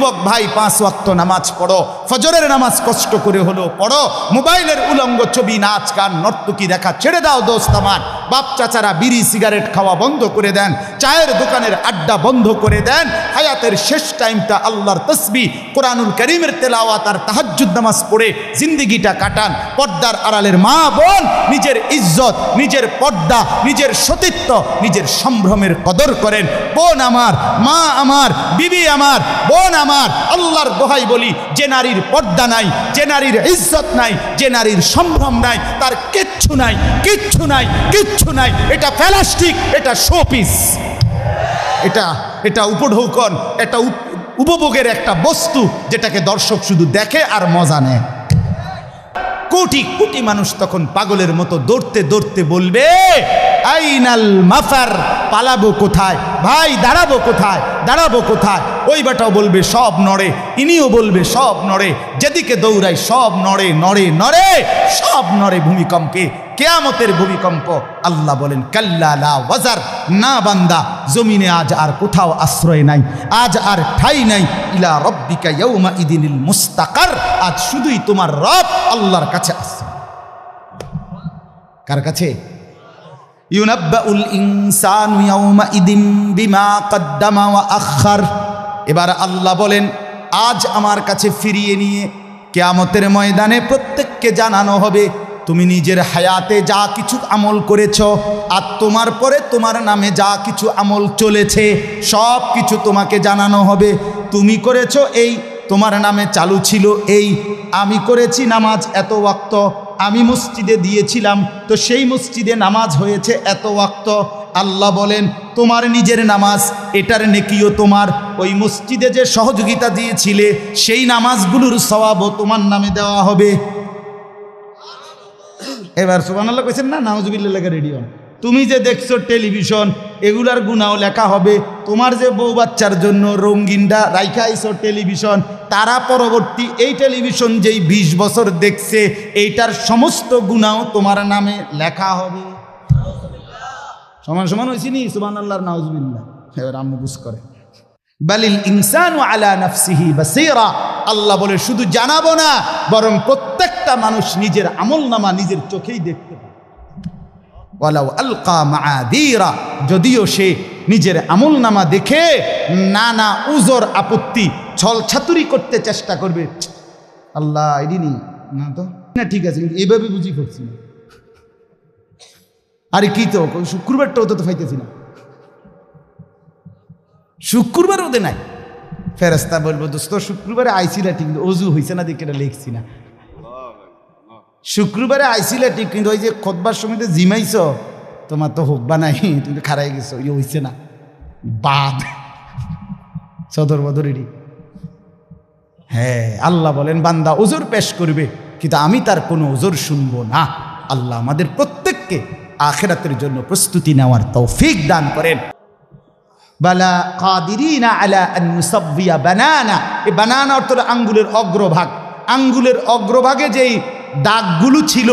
যুবক ভাই পাঁচ ওয়াক্ত নামাজ পড়ো। ফজরের নামাজ কষ্ট করে হলো পড়ো, মোবাইলের উলঙ্গ ছবি, নাচ, গান, নর্তকী দেখা ছেড়ে দাও দোস্ত আমার। বাপ চাচারা বিড়ি, সিগারেট খাওয়া বন্ধ করে দেন, চায়ের দোকানের আড্ডা বন্ধ করে দেন, হায়াতের শেষ টাইমটা আল্লাহর তসবি, কোরআনুল করিমের তেলাওয়াত আর তাহাজ্জুদ নামাজ পড়ে জিন্দিগিটা কাটান। পর্দার আড়ালের মা বোন, নিজের ইজ্জত, নিজের পর্দা, নিজের সতীত্ব, নিজের সম্ভ্রমের কদর করেন। বোন আমার, মা আমার, বিবি আমার, বোন আমার, আল্লাহর দোহাই বলি, যে নারীর পর্দা নাই, যে নারীর ইজ্জত নাই, যে নারীর সম্ভ্রম নাই, তার কিচ্ছু নাই কিচ্ছু নাই কিচ্ছু নাই। এটা প্লাস্টিক, এটা শোপিস। এটা এটা উপঢৌকন, এটা উপভোগের একটা বস্তু যেটাকে দর্শক শুধু দেখে আর মজা নেয়। কোটি কোটি মানুষ তখন পাগলের মতো দৌড়তে দৌড়তে বলবে, আইনাল মাফার, পালাবো কোথায়? ভাই, দাঁড়াবো কোথায়? দাঁড়াবো কোথায়? ওই বেটাও বলবে, সব নড়ে। ইনিও বলবে, সব নড়ে। যেদিকে দৌড়ায় সব নড়ে নড়ে নড়ে, সব নড়ে ভূমিকম্পে। কেয়ামতের ভূমিকম্প, আল্লাহ বলেন, কাল্লা ওয়াজার। না বান্দা, জমিনে আজ আর কোথাও আশ্রয় নাই, আজ আর ঠাই নাই। ইলা রব্বিকা ইয়াউমা ইদিনিল মুস্তাকার। আজ শুধুই তোমার রব আল্লাহর কাছে আশ্রয়। কার কাছে? ইউনাব্বাউল ইনসানু ইয়াউমা ইদিন বিমা কদ্দামা ওয়া আখার এবার আল্লাহ বলেন, আজ আমার কাছে ফিরিয়ে নিয়ে কেয়ামতের ময়দানে প্রত্যেককে জানানো হবে তুমি নিজের হায়াতে যা কিছু আমল করেছ, আর তোমার পরে তোমার নামে যা কিছু আমল চলেছে, সব কিছু তোমাকে জানানো হবে। তুমি করেছ এই, তোমার নামে চালু ছিল এই। আমি করেছি নামাজ এত ওয়াক্ত, আমি মসজিদে দিয়েছিলাম, তো সেই মসজিদে নামাজ হয়েছে এত ওয়াক্ত। আল্লাহ বলেন, তোমার নিজের নামাজ, এটার নেকিও তোমার। ওই মসজিদে যে সহযোগিতা দিয়েছিলে, সেই নামাজগুলোর স্বভাবও তোমার নামে দেওয়া হবে। এবার সুবানাল্লাহ কইছেন, না নাউজুবিল্লা লেখা রেডিও তুমি যে দেখছ টেলিভিশন, এগুলার গুণাও লেখা হবে। তোমার যে বউ বাচ্চার জন্য রঙ্গিনটা রাইখা আইছো টেলিভিশন, তারা পরবর্তী এই টেলিভিশন যেই ২০ বছর দেখছে, এইটার সমস্ত গুণাও তোমার নামে লেখা হবে। সমান সমান হয়েছি নি? সুবান আল্লাহর নাউজুবিল্লাহ। এবার আম্মু বুঝ করে। বালিল ইনসানু আল্লাহ বলে, শুধু জানাব না, বরং প্রত্যেকটা মানুষ নিজের আমল নামা নিজের চোখেই দেখতে পায়। যদিও সে নিজের আমল নামা দেখে নানা উজর আপত্তি, ছল ছাতুরি করতে চেষ্টা করবে। আল্লাহ এদিনই না তো? না, ঠিক আছে, কিন্তু এভাবে বুঝি করছি না। আরে কি তো শুক্রবারটাও তো ফাইতেছি না। শুক্রবার ওদের নাই। ফেরস্তা বলব, দোস্ত, শুক্রবারে আইসিলা ঠিক অজু হয়েছে না দেখে এটা লিখছি না। শুক্রবারে আইসিলা ঠিক, কিন্তু ওই যে খোদবার সময় জিমাইছ, তোমার তো হোক বা নাই, তুমি খারাই গেছো ইয়ে হয়েছে না। বাদ। সদর বদরেরই হ্যাঁ আল্লাহ বলেন, বান্দা ওজোর পেশ করবে, কিন্তু আমি তার কোনো ওজোর শুনব না। আল্লাহ আমাদের প্রত্যেককে আখেরাতের জন্য প্রস্তুতি নেওয়ার তৌফিক দান করেন। বালা কাদিরিনা আলা বানানা। এই বানানা অর্থ আঙ্গুলের অগ্রভাগ। আঙ্গুলের অগ্রভাগে যেই দাগগুলো ছিল,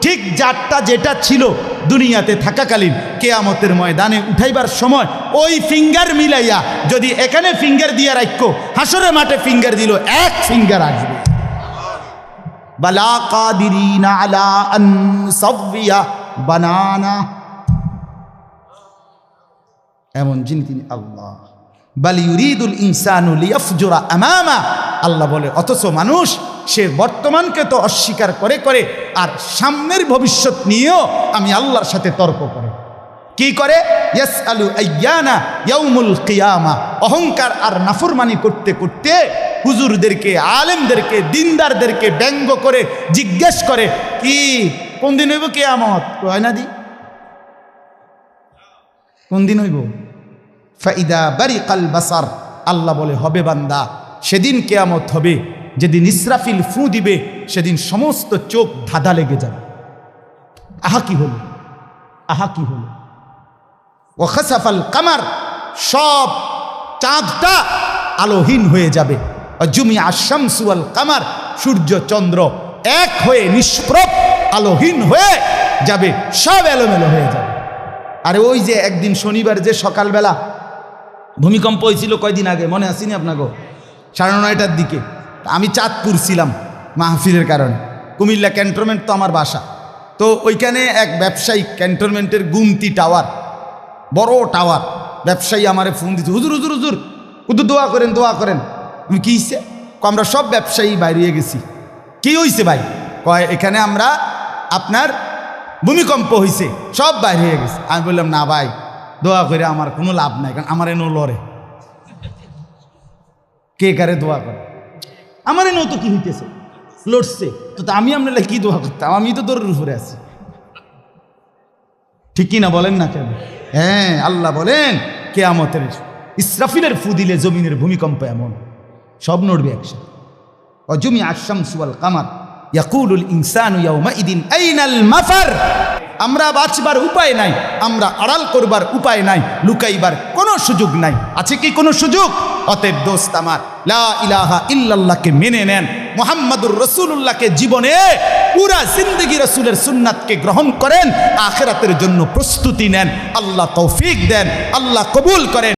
ঠিক যারটা যেটা ছিল দুনিয়াতে থাকাকালীন কেয়ামতের ময়দানে উঠাইবার সময় ওই ফিঙ্গার মিলাইয়া যদি এখানে ফিঙ্গার দিয়ে রাখো হাসরের মাঠে ফিঙ্গার দিল, এক ফিঙ্গার আসবে। বানানা। এমন যিনি তিনি আল্লাহ। বালি ইউরিদুল ইনসানুল আমামা। আল্লাহ বলে, অথচ মানুষ সে বর্তমানকে তো অস্বীকার করে করে, আর সামনের ভবিষ্যৎ নিয়েও আমি আল্লাহর সাথে তর্ক করে। কি করে? ইয়াস আলু আয়ানা ইয়াউমুল কিয়ামা। অহংকার আর নাফরমানি করতে করতে হুজুরদেরকে, আলেমদেরকে, দিনদারদেরকে ব্যঙ্গ করে জিজ্ঞেস করে, কি? কোন দিন হইব কেয়ামত? হয় না দি। কোন দিন হইব? ফাইদা বারি কাল বাসার। আল্লাহ বলে, হবে বান্দা, সেদিন কেয়ামত হবে। যেদিন ইসরাফিল ফু দিবে, সেদিন সমস্ত চোখ ধাঁধা লেগে যাবে। আহা কি হলো? আহা কি হলো? ও খাসাফাল কামার, সব চাঁদটা আলোহীন হয়ে যাবে। জুমি আশামসুয়াল কামার, সূর্য চন্দ্র এক হয়ে নিষ্প্রভ আলোহীন হয়ে যাবে, সব এলোমেলো হয়ে যাবে। আরে ওই যে একদিন শনিবার যে সকালবেলা ভূমিকম্প হয়েছিল কয়দিন আগে, মনে আসেনি আপনাকে? সাড়ে নয়টার দিকে। আমি চাঁদপুর ছিলাম মাহফিলের কারণে। কুমিল্লা ক্যান্টনমেন্ট তো আমার বাসা। তো ওইখানে এক ব্যবসায়ী ক্যান্টনমেন্টের গুমতি টাওয়ার বড় টাওয়ার ব্যবসায়ী আমারে ফোন দিচ্ছে হুজুর হুজুর হুজুর হুজুর দোয়া করেন দোয়া করেন। আমি কী হয়েছে ক, আমরা সব ব্যবসায়ী বাইরে গেছি। কি হয়েছে ভাই? কয় এখানে আমরা আপনার ভূমিকম্প হয়েছে সব বাইরে গেছে। আমি বললাম না ভাই দোয়া করে আমার কোনো লাভ নাই কারণ আমার এনো লড়ে। কে কারে দোয়া করে? আমার এনো তো কি হইতেছে? লড়ছে। তো আমি আপনার কি দোয়া করতাম? আমি তো দৌড়ের উপরে আছি। ঠিক না বলেন না কেন? হ্যাঁ আল্লাহ বলেন, কেয়ামতের ইসরাফিলের ফুদিলে জমিনের ভূমিকম্প এমন। সব নড়বে একসাথে। অজমি আসাম সুয়াল কামার, ইয়াকুলুল ইনসানু ইয়াউমাইদিন আইনাল মাফার। আমরা বাঁচবার উপায় নাই, আমরা আড়াল করবার উপায় নাই, লুকাইবার কোনো সুযোগ নাই। আছে কি কোনো সুযোগ? অতএব দোস্ত আমার, লা ইলাহা ইল্লাল্লাহকে মেনে নেন। মোহাম্মদুর রসুল্লাহকে জীবনে পুরা জিন্দগি রসুলের সুন্নাতকে গ্রহণ করেন, আখেরাতের জন্য প্রস্তুতি নেন। আল্লাহ তৌফিক দেন, আল্লাহ কবুল করেন।